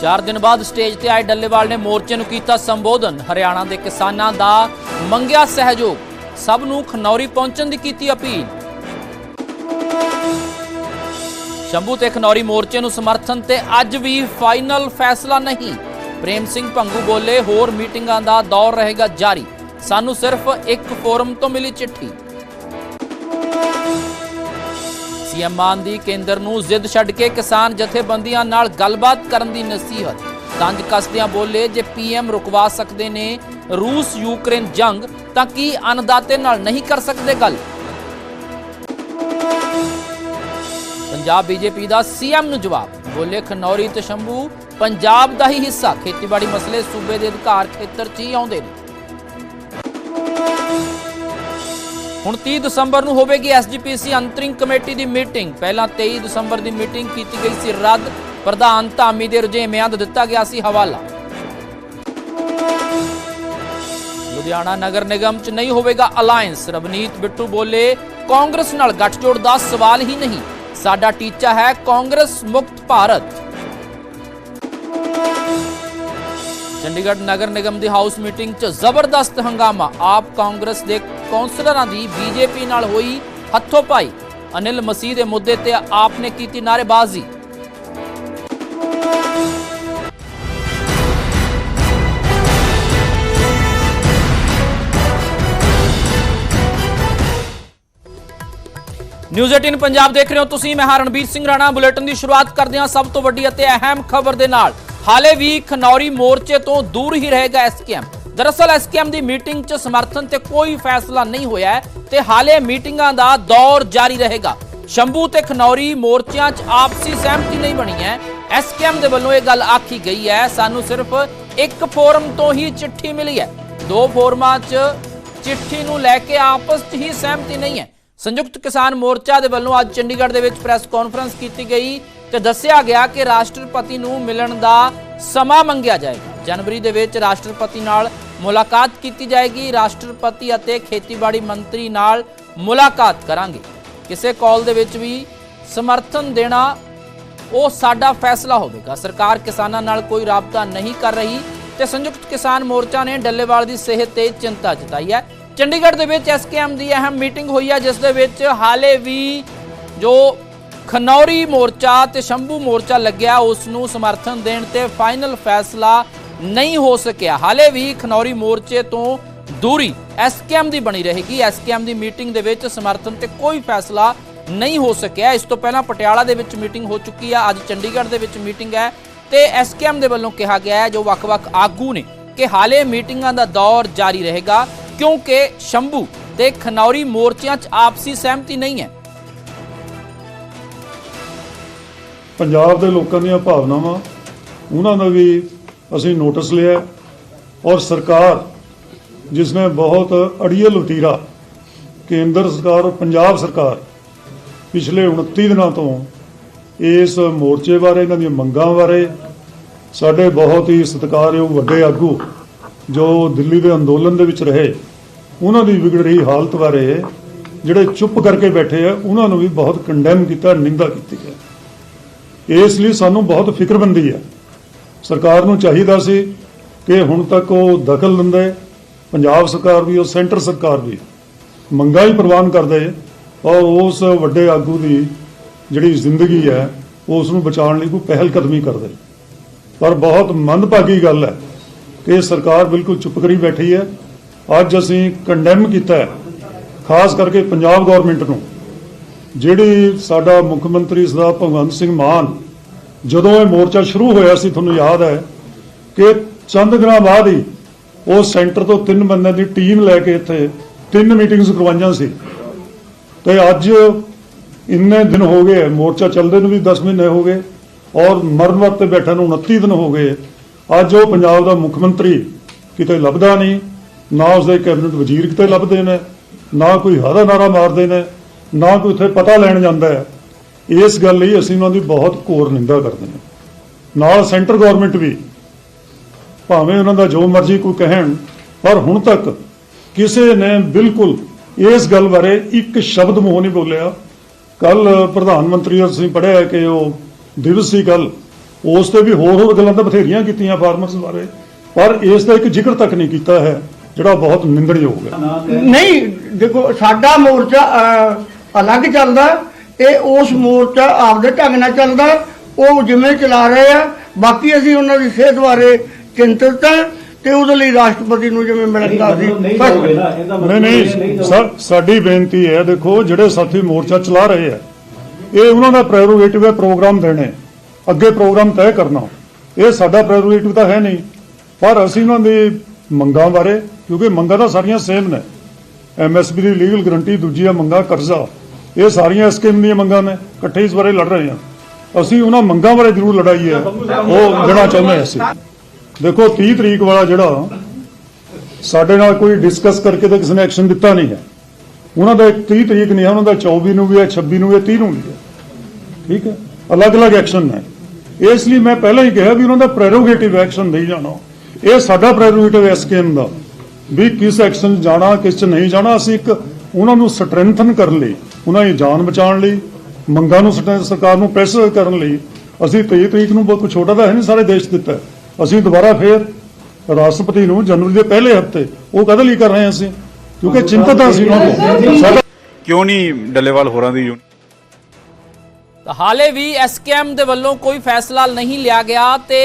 ਚਾਰ ਦਿਨ ਬਾਅਦ ਸਟੇਜ ਤੇ ਆਏ ਡੱਲੇਵਾਲ ਨੇ ਮੋਰਚੇ ਨੂੰ ਕੀਤਾ ਸੰਬੋਧਨ। ਹਰਿਆਣਾ ਦੇ ਕਿਸਾਨਾਂ ਦਾ ਮੰਗਿਆ ਸਹਿਯੋਗ, ਸਭ ਨੂੰ ਖਨੌਰੀ ਪਹੁੰਚਣ ਦੀ ਕੀਤੀ ਅਪੀਲ। ਸ਼ੰਭੂ ਤੇ ਖਨੌਰੀ ਮੋਰਚੇ ਨੂੰ ਸਮਰਥਨ ਤੇ ਅੱਜ ਵੀ ਫਾਈਨਲ ਫੈਸਲਾ ਨਹੀਂ। ਪ੍ਰੇਮ ਸਿੰਘ ਭੰਗੂ ਬੋਲੇ, ਹੋਰ ਮੀਟਿੰਗਾਂ ਦਾ ਦੌਰ ਰਹੇਗਾ ਜਾਰੀ। ਸਾਨੂੰ ਸਿਰਫ ਇੱਕ ਫੋਰਮ ਤੋਂ ਮਿਲੀ ਚਿੱਠੀ। ਸੀਐਮ ਮਾਨ ਦੀ ਕੇਂਦਰ ਨੂੰ ਜ਼ਿੱਦ ਛੱਡ ਕੇ ਕਿਸਾਨ ਜਥੇਬੰਦੀਆਂ ਨਾਲ ਗੱਲਬਾਤ ਕਰਨ ਦੀ ਨਸੀਹਤ। ਤੰਜ ਕੱਸਦਿਆਂ ਬੋਲੇ ਜੇ ਪੀਐਮ ਰੁਕਵਾ ਸਕਦੇ ਨੇ ਰੂਸ ਯੂਕਰੇਨ ਜੰਗ, ਤਾਂ ਕੀ ਅਨਦਾਤੇ ਨਾਲ ਨਹੀਂ ਕਰ ਸਕਦੇ ਗੱਲ? ਪੰਜਾਬ ਬੀਜੇਪੀ ਦਾ ਸੀਐਮ ਨੂੰ ਜਵਾਬ, ਬੋਲੇ ਖਨੌਰੀ ਤੇ ਸ਼ੰਭੂ, ਪੰਜਾਬ ਦਾ ਹੀ ਹਿੱਸਾ, ਖੇਤੀਬਾੜੀ ਮਸਲੇ ਸੂਬੇ ਦੇ ਅਧਿਕਾਰ ਖੇਤਰ 'ਚ ਹੀ ਆਉਂਦੇ ਨੇ। ਹੁਣ 30 ਦਸੰਬਰ ਨੂੰ ਹੋਵੇਗੀ ਐਸਜੀਪੀਸੀ ਅੰਤਰਿੰਗ ਕਮੇਟੀ ਦੀ ਮੀਟਿੰਗ। ਪਹਿਲਾਂ 23 ਦਸੰਬਰ ਦੀ ਮੀਟਿੰਗ ਕੀਤੀ ਗਈ ਸੀ। ਰੱਦ ਪ੍ਰਧਾਨ ਧਾਮੀ ਦੇ ਰੁਝੇਵਿਆਂ ਦਾ ਦਿੱਤਾ ਗਿਆ ਸੀ ਹਵਾਲਾ। ਲੁਧਿਆਣਾ ਨਗਰ ਨਿਗਮ 'ਚ ਨਹੀਂ ਹੋਵੇਗਾ ਅਲਾਈਅੰਸ ਰਵਨੀਤ ਬਿੱਟੂ ਬੋਲੇ, ਕਾਂਗਰਸ ਨਾਲ ਗੱਠਜੋੜ ਦਾ ਸਵਾਲ ਹੀ ਨਹੀਂ। ਸਾਡਾ ਟੀਚਾ ਹੈ ਕਾਂਗਰਸ ਮੁਕਤ ਭਾਰਤ। ਚੰਡੀਗੜ੍ਹ ਨਗਰ ਨਿਗਮ ਦੀ ਹਾਊਸ ਮੀਟਿੰਗ 'ਚ ਜ਼ਬਰਦਸਤ ਹੰਗਾਮਾ। ਆਪ ਕਾਂਗਰਸ ਦੇ ਕੌਂਸਲਰਾਂ ਦੀ ਬੀਜੇਪੀ ਨਾਲ ਹੋਈ ਹੱਥੋਂ ਪਾਈ ਅਨਿਲ ਮਸੀਹ ਦੇ ਮੁੱਦੇ ਤੇ ਆਪ ਨੇ ਕੀਤੀ ਨਾਅਰੇਬਾਜ਼ੀ। ਨਿਊਜ਼ 18 ਪੰਜਾਬ ਦੇਖ ਰਹੇ ਹੋ ਤੁਸੀਂ। ਮੈਂ ਹਾਂ ਰਣਬੀਰ ਸਿੰਘ ਰਾਣਾ। ਬੁਲੇਟਿਨ ਦੀ ਸ਼ੁਰੂਆਤ ਕਰਦੇ ਹਾਂ ਸਭ ਤੋਂ ਵੱਡੀ ਅਤੇ ਅਹਿਮ ਖਬਰ ਦੇ ਨਾਲ। ਹਾਲੇ ਵੀ ਖਨੌਰੀ ਮੋਰਚੇ ਤੋਂ ਦੂਰ ਹੀ ਰਹੇਗਾ ਐਸਕੇਐਮ। ਦਰਅਸਲ ਐਸਕੇਐਮ ਦੀ ਮੀਟਿੰਗ 'ਚ ਸਮਰਥਨ ਤੇ ਕੋਈ ਫੈਸਲਾ ਨਹੀਂ ਹੋਇਆ ਤੇ ਹਾਲੇ ਮੀਟਿੰਗਾਂ ਦਾ ਦੌਰ ਜਾਰੀ ਰਹੇਗਾ। ਸ਼ੰਭੂ ਤੇ ਖਨੌਰੀ ਮੋਰਚਿਆਂ 'ਚ ਆਪਸੀ ਸਹਿਮਤੀ ਨਹੀਂ ਬਣੀ ਹੈ। ਐਸਕੇਐਮ ਦੇ ਵੱਲੋਂ ਇਹ ਗੱਲ ਆਖੀ ਗਈ ਹੈ। ਸਾਨੂੰ ਸਿਰਫ ਇੱਕ ਫੋਰਮ ਤੋਂ ਹੀ ਚਿੱਠੀ ਮਿਲੀ ਹੈ। ਦੋ ਫੋਰਮਾਂ 'ਚ ਚਿੱਠੀ ਨੂੰ ਲੈ ਕੇ ਆਪਸ 'ਚ ਹੀ ਸਹਿਮਤੀ ਨਹੀਂ ਹੈ। ਸੰਯੁਕਤ ਕਿਸਾਨ ਮੋਰਚਾ ਦੇ ਵੱਲੋਂ ਅੱਜ ਚੰਡੀਗੜ੍ਹ ਦੇ ਵਿੱਚ ਪ੍ਰੈਸ ਕਾਨਫਰੰਸ ਕੀਤੀ ਗਈ। ਤੇ ਦੱਸਿਆ ਗਿਆ ਕਿ ਰਾਸ਼ਟਰਪਤੀ ਨੂੰ ਮਿਲਣ ਦਾ ਸਮਾਂ ਮੰਗਿਆ ਜਾਏਗਾ। ਜਨਵਰੀ ਦੇ ਵਿੱਚ ਰਾਸ਼ਟਰਪਤੀ ਨਾਲ ਮੁਲਾਕਾਤ ਕੀਤੀ ਜਾਏਗੀ। ਰਾਸ਼ਟਰਪਤੀ ਅਤੇ ਖੇਤੀਬਾੜੀ ਮੰਤਰੀ ਨਾਲ ਮੁਲਾਕਾਤ ਕਰਾਂਗੇ। ਕਿਸੇ ਕਾਲ ਦੇ ਵਿੱਚ ਵੀ ਸਮਰਥਨ ਦੇਣਾ ਉਹ ਸਾਡਾ ਫੈਸਲਾ ਹੋਵੇਗਾ। ਸਰਕਾਰ ਕਿਸਾਨਾਂ ਨਾਲ ਕੋਈ ਰਾਬਤਾ ਨਹੀਂ ਕਰ ਰਹੀ ਤੇ ਸੰਯੁਕਤ ਕਿਸਾਨ ਮੋਰਚਾ ਨੇ ਡੱਲੇਵਾਲ ਦੀ ਸਿਹਤ ਤੇ ਚਿੰਤਾ ਜਤਾਈ ਹੈ। ਚੰਡੀਗੜ੍ਹ ਦੇ ਵਿੱਚ ਐਸਕੇਐਮ ਦੀ ਅਹਿਮ ਮੀਟਿੰਗ ਹੋਈ ਹੈ, ਜਿਸ ਦੇ ਵਿੱਚ ਹਾਲੇ ਵੀ ਜੋ ਖਨੌਰੀ ਮੋਰਚਾ ਤੇ ਸ਼ੰਭੂ ਮੋਰਚਾ ਲੱਗਿਆ, ਉਸ ਨੂੰ ਸਮਰਥਨ ਦੇਣ ਤੇ ਫਾਈਨਲ ਫੈਸਲਾ ਨਹੀਂ ਹੋ ਸਕਿਆ। ਹਾਲੇ ਵੀ ਖਨੌਰੀ ਮੋਰਚੇ ਤੋਂ ਦੂਰੀ ਐਸਕੇਐਮ ਦੀ ਬਣੀ ਰਹੇਗੀ। ਐਸਕੇਐਮ ਦੀ ਮੀਟਿੰਗ ਦੇ ਵਿੱਚ ਸਮਰਥਨ ਤੇ ਕੋਈ ਫੈਸਲਾ ਨਹੀਂ ਹੋ ਸਕਿਆ। ਇਸ ਤੋਂ ਪਹਿਲਾਂ ਪਟਿਆਲਾ ਦੇ ਵਿੱਚ ਮੀਟਿੰਗ ਹੋ ਚੁੱਕੀ ਆ। ਅੱਜ ਚੰਡੀਗੜ੍ਹ ਦੇ ਵਿੱਚ ਮੀਟਿੰਗ ਹੈ ਤੇ ਐਸਕੇਐਮ ਦੇ ਵੱਲੋਂ ਕਿਹਾ ਗਿਆ ਹੈ, ਜੋ ਵੱਖ-ਵੱਖ ਆਗੂ ਨੇ, ਕਿ ਹਾਲੇ ਮੀਟਿੰਗਾਂ ਦਾ ਦੌਰ ਜਾਰੀ ਰਹੇਗਾ, ਕਿਉਂਕਿ ਸ਼ੰਭੂ ਤੇ ਖਨੌਰੀ ਮੋਰਚਿਆਂ 'ਚ ਆਪਸੀ ਸਹਿਮਤੀ ਨਹੀਂ ਹੈ। ਪੰਜਾਬ ਦੇ ਲੋਕਾਂ ਦੀਆਂ ਭਾਵਨਾਵਾਂ, ਉਹਨਾਂ ਦਾ ਵੀ ਅਸੀਂ ਨੋਟਿਸ ਲਿਆ ਔਰ ਸਰਕਾਰ ਜਿਸ ਨੇ ਬਹੁਤ ਅੜੀਅਲ ਵਤੀਰਾ ਕੇਂਦਰ ਸਰਕਾਰ ਔਰ ਪੰਜਾਬ ਸਰਕਾਰ ਪਿਛਲੇ 29 ਦਿਨਾਂ ਤੋਂ ਇਸ ਮੋਰਚੇ ਬਾਰੇ, ਇਹਨਾਂ ਦੀਆਂ ਮੰਗਾਂ ਬਾਰੇ ਸਾਡੇ ਬਹੁਤ ਹੀ ਸਤਿਕਾਰਯੋਗ ਵੱਡੇ ਆਗੂ ਜੋ ਦਿੱਲੀ ਦੇ ਅੰਦੋਲਨ ਦੇ ਵਿੱਚ ਰਹੇ, ਉਹਨਾਂ ਦੀ ਵਿਗੜ ਰਹੀ ਹਾਲਤ ਬਾਰੇ ਜਿਹੜੇ ਚੁੱਪ ਕਰਕੇ ਬੈਠੇ ਆ, ਉਹਨਾਂ ਨੂੰ ਵੀ ਬਹੁਤ ਕੰਡੈਮ ਕੀਤਾ, ਨਿੰਦਾ ਕੀਤੀ ਹੈ। ਇਸ ਲਈ ਸਾਨੂੰ ਬਹੁਤ ਫਿਕਰਮੰਦੀ ਹੈ। ਸਰਕਾਰ ਨੂੰ ਚਾਹੀਦਾ ਸੀ ਕਿ ਹੁਣ ਤੱਕ ਉਹ ਦਖਲ ਦਿੰਦੇ, ਪੰਜਾਬ ਸਰਕਾਰ ਵੀ, ਉਹ ਸੈਂਟਰ ਸਰਕਾਰ ਵੀ। ਮੰਗਾਂ ਹੀ ਪ੍ਰਵਾਨ ਕਰਦਾ ਕਰਦੇ ਔਰ ਉਸ ਵੱਡੇ ਆਗੂ ਦੀ ਜਿਹੜੀ ਜ਼ਿੰਦਗੀ ਹੈ, ਉਸ ਨੂੰ ਬਚਾਉਣ ਲਈ ਕੋਈ ਪਹਿਲ ਕਦਮੀ ਕਰਦੇ। ਪਰ ਬਹੁਤ ਮੰਦਭਾਗੀ ਗੱਲ ਹੈ ਕਿ ਸਰਕਾਰ ਬਿਲਕੁਲ ਚੁੱਪ ਕਰੀ ਬੈਠੀ ਹੈ। ਅੱਜ ਅਸੀਂ ਕੰਡੈਮ ਕੀਤਾ ਹੈ, ਖਾਸ ਕਰਕੇ ਪੰਜਾਬ ਗਵਰਨਮੈਂਟ ਨੂੰ। ਜਿਹੜੀ ਸਾਡਾ ਮੁੱਖ ਮੰਤਰੀ ਸਰਦਾਰ ਭਗਵੰਤ ਸਿੰਘ ਮਾਨ, ਜਦੋਂ ਇਹ ਮੋਰਚਾ ਸ਼ੁਰੂ ਹੋਇਆ ਸੀ, ਤੁਹਾਨੂੰ ਯਾਦ ਹੈ ਕਿ ਚੰਦ ਦਿਨਾਂ ਬਾਅਦ ਹੀ ਉਹ ਸੈਂਟਰ ਤੋਂ ਤਿੰਨ ਬੰਦਿਆਂ ਦੀ ਟੀਮ ਲੈ ਕੇ ਇੱਥੇ ਤਿੰਨ ਮੀਟਿੰਗਸ ਕਰਵਾਈਆਂ ਸੀ। ਤੇ ਅੱਜ ਇੰਨੇ ਦਿਨ ਹੋ ਗਏ, ਮੋਰਚਾ ਚੱਲਦੇ ਨੂੰ ਵੀ 10 ਮਹੀਨੇ ਹੋ ਗਏ ਔਰ ਮਰਨ ਵਰਤ ਤੇ ਬੈਠਣ ਨੂੰ 29 ਦਿਨ ਹੋ ਗਏ। ਅੱਜ ਉਹ ਪੰਜਾਬ ਦਾ ਮੁੱਖ ਮੰਤਰੀ ਕਿਤੇ ਲੱਭਦਾ ਨਹੀਂ, ਨਾ ਉਸਦੇ ਕੈਬਨਿਟ ਵਜ਼ੀਰ ਕਿਤੇ ਲੱਭਦੇ ਨੇ, ਨਾ ਕੋਈ ਹਰਾ ਨਾਰਾ ਮਾਰਦੇ ਨੇ। ਨਾ ਕੋਈ ਉੱਥੇ ਪਤਾ ਲੈਣ ਜਾਂਦਾ ਹੈ। ਇਸ ਗੱਲ ਲਈ ਅਸੀਂ ਉਹਨਾਂ ਦੀ ਬਹੁਤ ਘੋਰ ਨਿੰਦਾ ਕਰਦੇ ਹਾਂ। ਨਾਲ ਸੈਂਟਰ ਗਵਰਨਮੈਂਟ ਵੀ, ਭਾਵੇਂ ਉਹਨਾਂ ਦਾ ਜੋ ਮਰਜ਼ੀ ਕੋਈ ਕਹਿਣ, ਪਰ ਹੁਣ ਤੱਕ ਕਿਸੇ ਨੇ ਬਿਲਕੁਲ ਇਸ ਗੱਲ ਬਾਰੇ ਇੱਕ ਸ਼ਬਦ ਮੂੰਹ ਨਹੀਂ ਬੋਲਿਆ। ਕੱਲ ਪ੍ਰਧਾਨ ਮੰਤਰੀ ਅਸੀਂ ਤੁਸੀਂ ਪੜ੍ਹਿਆ ਕਿ ਉਹ ਦਿਵਸ ਸੀ ਕੱਲ ਉਸ ਤੇ ਵੀ ਹੋਰ ਹੋਰ ਗੱਲਾਂ ਤਾਂ ਬਥੇਰੀਆਂ ਕੀਤੀਆਂ ਫਾਰਮਰਸ ਬਾਰੇ, ਪਰ ਇਸ ਦਾ ਇੱਕ ਜ਼ਿਕਰ ਤੱਕ ਨਹੀਂ ਕੀਤਾ ਹੈ, ਜਿਹੜਾ ਬਹੁਤ ਨਿੰਦਣਯੋਗ ਹੈ। ਨਹੀਂ, ਦੇਖੋ, ਸਾਡਾ ਮੋਰਚਾ ਅਲੱਗ ਚੱਲਦਾ ਇਹ ਉਸ ਮੋਰਚਾ ਆਪਦੇ ਢੰਗ ਨਾਲ ਚੱਲਦਾ ਉਹ ਜਿਵੇਂ ਚਲਾ ਰਹੇ ਆ। ਬਾਕੀ ਅਸੀਂ ਉਹਨਾਂ ਦੀ ਸਿਹਤ ਬਾਰੇ ਚਿੰਤਤ ਹਾਂ ਤੇ ਉਹਦੇ ਲਈ ਰਾਸ਼ਟਰਪਤੀ ਨੂੰ ਜਿਵੇਂ ਮਿਲਣ ਦਾ ਸੀ ਨਹੀਂ ਨਹੀਂ ਮਤਲਬ ਨਹੀਂ ਸਾ- ਸਾਡੀ ਬੇਨਤੀ ਹੈ ਦੇਖੋ ਜਿਹੜੇ ਸਾਥੀ ਮੋਰਚਾ ਚਲਾ ਰਹੇ ਆ ਇਹ ਉਹਨਾਂ ਦਾ ਪ੍ਰੈਰੋਗੇਟਿਵ ਹੈ ਪ੍ਰੋਗਰਾਮ ਦੇਣੇ ਅੱਗੇ ਪ੍ਰੋਗਰਾਮ ਤੈਅ ਕਰਨਾ। ਇਹ ਸਾਡਾ ਪ੍ਰੈਰੋਗੇਟਿਵ ਤਾਂ ਹੈ ਨਹੀਂ ਪਰ ਅਸੀਂ ਉਹਨਾਂ ਦੀ ਮੰਗਾਂ ਬਾਰੇ ਕਿਉਂਕਿ ਮੰਗਾਂ ਤਾਂ ਸਾਰੀਆਂ ਸੇਮ ਨੇ। ਐਮਐਸਪੀ ਦੀ ਲੀਗਲ ਗਰੰਟੀ ਦੂਜੀ ਆ ਮੰਗਾਂ ਕਰਜ਼ਾ। ਇਹ ਸਾਰੀਆਂ ਸਕੀਮ ਦੀਆਂ ਮੰਗਾਂ ਨੇ ਇਕੱਠੇ ਇਸ ਬਾਰੇ ਲੜ ਰਹੇ ਹਾਂ। ਅਸੀਂ ਉਹਨਾਂ ਮੰਗਾਂ ਬਾਰੇ ਜ਼ਰੂਰ ਲੜਾਈ ਹੈ। ਉਹ ਦੇਣਾ ਚਾਹੁੰਦੇ ਅਸੀਂ। ਦੇਖੋ 30 ਤਰੀਕ ਵਾਲਾ ਜਿਹੜਾ ਸਾਡੇ ਨਾਲ ਕੋਈ ਡਿਸਕਸ ਕਰਕੇ ਤਾਂ ਕਿਸੇ ਨੇ ਐਕਸ਼ਨ ਦਿੱਤਾ ਨਹੀਂ ਹੈ। ਉਹਨਾਂ ਦਾ 30 ਤਰੀਕ ਨਹੀਂ ਹੈ, ਉਹਨਾਂ ਦਾ 24 ਨੂੰ ਵੀ ਹੈ 26 ਨੂੰ ਵੀ ਹੈ 30 ਨੂੰ ਵੀ ਹੈ। ਠੀਕ ਹੈ? ਅਲੱਗ-ਅਲੱਗ ਐਕਸ਼ਨ ਨੇ। ਇਸ ਲਈ ਮੈਂ ਪਹਿਲਾਂ ਹੀ ਕਿਹਾ ਵੀ ਉਹਨਾਂ ਦਾ ਪ੍ਰੈਰੋਗੇਟਿਵ ਐਕਸ਼ਨ ਨਹੀਂ ਜਾਣਾ। ਇਹ ਸਾਡਾ ਪ੍ਰੈਰੋਗੇਟਿਵ ਐਸਕੇਐਮ ਦਾ। ਵੀ ਕਿਸ ਐਕਸ਼ਨ ਜਾਣਾ, ਕਿਸ ਚ ਨਹੀਂ ਜਾਣਾ, ਅਸੀਂ ਇੱਕ ਉਹਨਾਂ ਨੂੰ ਸਟਰੈਂਥਨ ਕਰਨ ਲਈ ਉਹਨਾਂ ਦੀ ਜਾਨ ਬਚਾਉਣ ਲਈ ਮੰਗਾਂ ਨੂੰ ਸਰਕਾਰ ਨੂੰ ਪ੍ਰੈਸ ਕਰਨ ਲਈ ਅਸੀਂ 23 ਤਰੀਕ ਨੂੰ ਬਹੁਤ ਛੋਟਾ ਤਾਂ ਹੈ ਨਹੀਂ ਸਾਰੇ ਦੇਸ਼ ਦਿੱਤਾ। ਅਸੀਂ ਦੁਬਾਰਾ ਫੇਰ ਰਾਸ਼ਟਰਪਤੀ ਨੂੰ ਜਨਵਰੀ ਦੇ ਪਹਿਲੇ ਹਫ਼ਤੇ ਉਹ ਕਦੇ ਲਈ ਕਰ ਰਹੇ ਹਾਂ ਅਸੀਂ? ਕਿਉਂਕਿ ਚਿੰਤਤ ਹਾਂ ਅਸੀਂ ਉਹਨਾਂ ਤੋਂ ਸਾਡਾ ਕਿਉਂ ਨਹੀਂ ਡੱਲੇਵਾਲ ਹੋਰਾਂ ਦੀ ਯੂਨ ਤਾਂ ਹਾਲੇ ਵੀ ਐਸਕੇਐਮ ਦੇ ਵੱਲੋਂ ਕੋਈ ਫੈਸਲਾ ਨਹੀਂ ਲਿਆ ਗਿਆ ਤੇ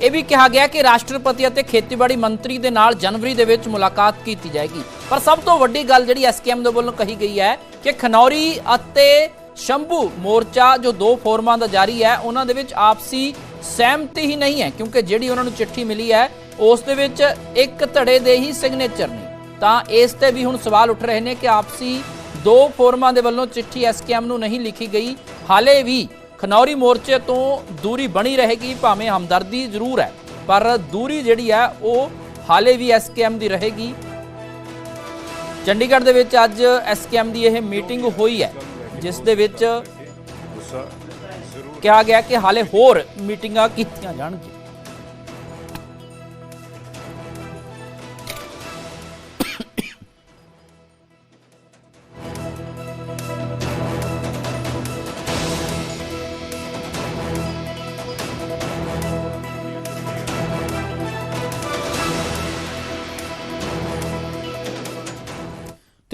ਇਹ ਵੀ ਕਿਹਾ ਗਿਆ ਕਿ ਰਾਸ਼ਟਰਪਤੀ ਅਤੇ ਖੇਤੀਬਾੜੀ ਮੰਤਰੀ ਦੇ ਨਾਲ ਜਨਵਰੀ ਦੇ ਵਿੱਚ ਮੁਲਾਕਾਤ ਕੀਤੀ ਜਾਏਗੀ। ਪਰ ਸਭ ਤੋਂ ਵੱਡੀ ਗੱਲ ਜਿਹੜੀ ਐਸਕੇਐਮ ਦੇ ਵੱਲੋਂ ਕਹੀ ਗਈ ਹੈ ਕਿ ਖਨੌਰੀ ਅਤੇ ਸ਼ੰਭੂ ਮੋਰਚਾ ਜੋ ਦੋ ਫੋਰਮਾਂ ਦਾ ਜਾਰੀ ਹੈ, ਉਹਨਾਂ ਦੇ ਵਿੱਚ ਆਪਸੀ ਸਹਿਮਤੀ ਹੀ ਨਹੀਂ ਹੈ, ਕਿਉਂਕਿ ਜਿਹੜੀ ਉਹਨਾਂ ਨੂੰ ਚਿੱਠੀ ਮਿਲੀ ਹੈ, ਉਸ ਦੇ ਵਿੱਚ ਇੱਕ ਧੜੇ ਦੇ ਹੀ ਸਿਗਨੇਚਰ ਨੇ। ਤਾਂ ਇਸ ਤੇ ਵੀ ਹੁਣ ਸਵਾਲ ਉੱਠ ਰਹੇ ਨੇ ਕਿ ਆਪਸੀ ਦੋ ਫੋਰਮਾਂ ਦੇ ਵੱਲੋਂ ਚਿੱਠੀ ਐਸਕੇਐਮ ਨੂੰ ਨਹੀਂ ਲਿਖੀ ਗਈ। ਹਾਲੇ ਵੀ ਖਨੌਰੀ ਮੋਰਚੇ ਤੋਂ ਦੂਰੀ ਬਣੀ ਰਹੇਗੀ, ਭਾਵੇਂ ਹਮਦਰਦੀ ਜ਼ਰੂਰ ਹੈ, ਪਰ ਦੂਰੀ ਜਿਹੜੀ ਹੈ, ਉਹ ਹਾਲੇ ਵੀ ਐਸਕੇਐਮ ਦੀ ਰਹੇਗੀ। ਚੰਡੀਗੜ੍ਹ ਦੇ ਵਿੱਚ ਅੱਜ ਐਸਕੇਐਮ ਦੀ ਇਹ ਮੀਟਿੰਗ ਹੋਈ ਹੈ ਜਿਸ ਦੇ ਵਿੱਚ ਕਿਹਾ ਗਿਆ ਕਿ ਹਾਲੇ ਹੋਰ ਮੀਟਿੰਗਾਂ ਕੀਤੀਆਂ ਜਾਣਗੀਆਂ।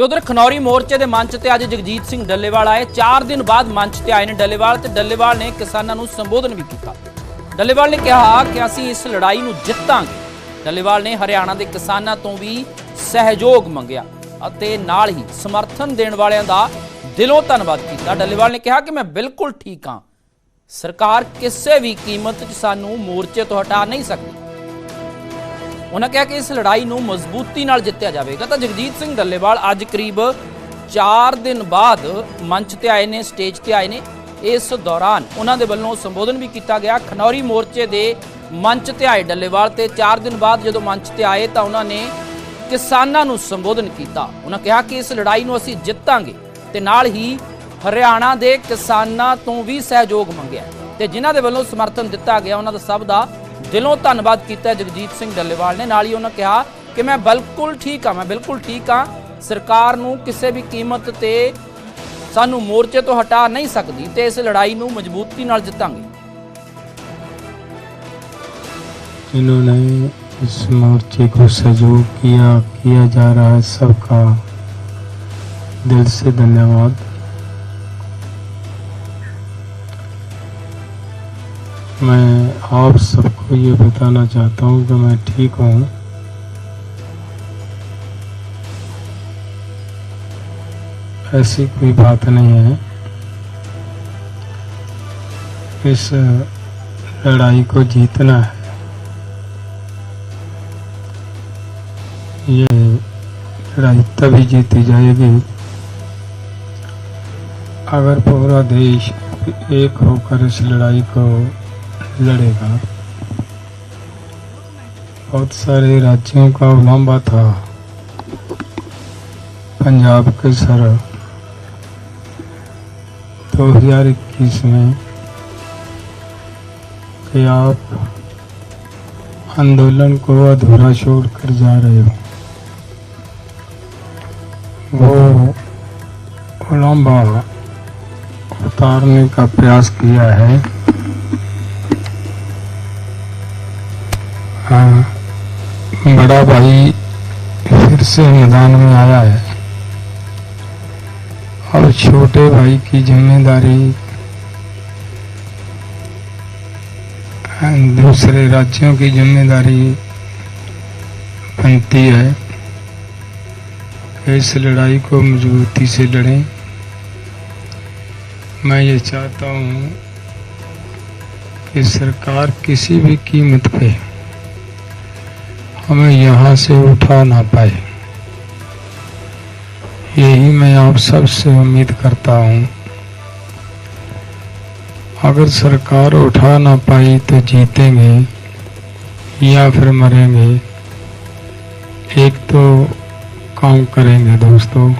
ਤੇ ਉਧਰ ਖਨੌਰੀ ਮੋਰਚੇ ਦੇ ਮੰਚ ਤੇ ਅੱਜ ਜਗਜੀਤ ਸਿੰਘ ਡੱਲੇਵਾਲ ਆਏ। 4 ਦਿਨ ਬਾਅਦ ਮੰਚ ਤੇ ਆਏ ਨੇ ਡੱਲੇਵਾਲ ਤੇ ਡੱਲੇਵਾਲ ਨੇ ਕਿਸਾਨਾਂ ਨੂੰ ਸੰਬੋਧਨ ਵੀ ਕੀਤਾ। ਡੱਲੇਵਾਲ ਨੇ ਕਿਹਾ ਕਿ ਅਸੀਂ ਇਸ ਲੜਾਈ ਨੂੰ ਜਿੱਤਾਂਗੇ। ਡੱਲੇਵਾਲ ਨੇ ਹਰਿਆਣਾ ਦੇ ਕਿਸਾਨਾਂ ਤੋਂ ਵੀ ਸਹਿਯੋਗ ਮੰਗਿਆ ਅਤੇ ਨਾਲ ਹੀ ਸਮਰਥਨ ਦੇਣ ਵਾਲਿਆਂ ਦਾ ਦਿਲੋਂ ਧੰਨਵਾਦ ਕੀਤਾ। ਡੱਲੇਵਾਲ ਨੇ ਕਿਹਾ ਕਿ ਮੈਂ ਬਿਲਕੁਲ ਠੀਕ ਹਾਂ। ਸਰਕਾਰ ਕਿਸੇ ਵੀ ਕੀਮਤ 'ਚ ਸਾਨੂੰ ਮੋਰਚੇ ਤੋਂ ਹਟਾ ਨਹੀਂ ਸਕਦੀ। ਉਹਨਾਂ ਕਿਹਾ ਕਿ ਇਸ ਲੜਾਈ ਨੂੰ ਮਜ਼ਬੂਤੀ ਨਾਲ ਜਿੱਤਿਆ ਜਾਵੇਗਾ। ਤਾਂ ਜਗਜੀਤ ਸਿੰਘ ਡੱਲੇਵਾਲ ਅੱਜ ਕਰੀਬ 4 ਦਿਨ ਬਾਅਦ ਮੰਚ ਤੇ ਆਏ ਨੇ, ਸਟੇਜ ਤੇ ਆਏ ਨੇ। ਇਸ ਦੌਰਾਨ ਉਹਨਾਂ ਦੇ ਵੱਲੋਂ ਸੰਬੋਧਨ ਵੀ ਕੀਤਾ ਗਿਆ। ਖਨੌਰੀ ਮੋਰਚੇ ਦੇ ਮੰਚ ਤੇ ਆਏ ਡੱਲੇਵਾਲ ਤੇ 4 ਦਿਨ ਬਾਅਦ ਜਦੋਂ ਮੰਚ ਤੇ ਆਏ ਤਾਂ ਉਹਨਾਂ ਨੇ ਕਿਸਾਨਾਂ ਨੂੰ ਸੰਬੋਧਨ ਕੀਤਾ। ਉਹਨਾਂ ਕਿਹਾ ਕਿ ਇਸ ਲੜਾਈ ਨੂੰ ਅਸੀਂ ਜਿੱਤਾਂਗੇ ਤੇ ਨਾਲ ਹੀ ਹਰਿਆਣਾ ਦੇ ਕਿਸਾਨਾਂ ਤੋਂ ਵੀ ਸਹਿਯੋਗ ਮੰਗਿਆ ਤੇ ਜਿਨ੍ਹਾਂ ਦੇ ਵੱਲੋਂ ਸਮਰਥਨ ਦਿੱਤਾ ਗਿਆ ਉਹਨਾਂ ਦਾ ਸਭ ਦਾ ਦਿਲੋਂ ਧੰਨਵਾਦ ਕੀਤਾ ਜਗਜੀਤ ਸਿੰਘ ਡੱਲੇਵਾਲ ਨੇ ਨਾਲ ਹੀ ਉਹਨਾਂ ਕਿਹਾ ਕਿ ਮੈਂ ਬਿਲਕੁਲ ਠੀਕ ਹਾਂ ਮੈਂ ਬਿਲਕੁਲ ਠੀਕ ਹਾਂ ਸਰਕਾਰ ਨੂੰ ਕਿਸੇ ਵੀ ਕੀਮਤ ਤੇ ਸਾਨੂੰ ਮੋਰਚੇ ਤੋਂ ਹਟਾ ਨਹੀਂ ਸਕਦੀ ਤੇ ਇਸ ਲੜਾਈ ਨੂੰ ਮਜ਼ਬੂਤੀ ਨਾਲ ਜਿੱਤਾਂਗੇ जिन्होंने इस मोर्चे को सहयोग किया किया जा रहा है सबका दिल से धन्यवाद मैं आप सबको ये बताना चाहता हूँ कि मैं ठीक हूँ। ऐसी कोई बात नहीं है। इस लड़ाई को जीतना है। ये लड़ाई तभी जीती जाएगी अगर पूरा देश एक होकर इस लड़ाई को लड़ेगा। बहुत सारे राज्यों का उलाम्बा था। पंजाब के सर 2021 में कि आप आंदोलन को अधूरा छोड़ कर जा रहे हो, वो उलम्बा उतारने का प्रयास किया है। बड़ा भाई फिर से मैदान में आया है। और छोटे भाई की ज़िम्मेदारी दूसरे राज्यों की ज़िम्मेदारी बनती है। इस लड़ाई को मजबूती से लड़ें। मैं ये चाहता हूँ कि सरकार किसी भी कीमत पे हमें यहाँ से उठा ना पाए यही मैं आप सबसे उम्मीद करता हूँ अगर सरकार उठा ना पाई तो जीतेंगे या फिर मरेंगे एक तो काम करेंगे दोस्तों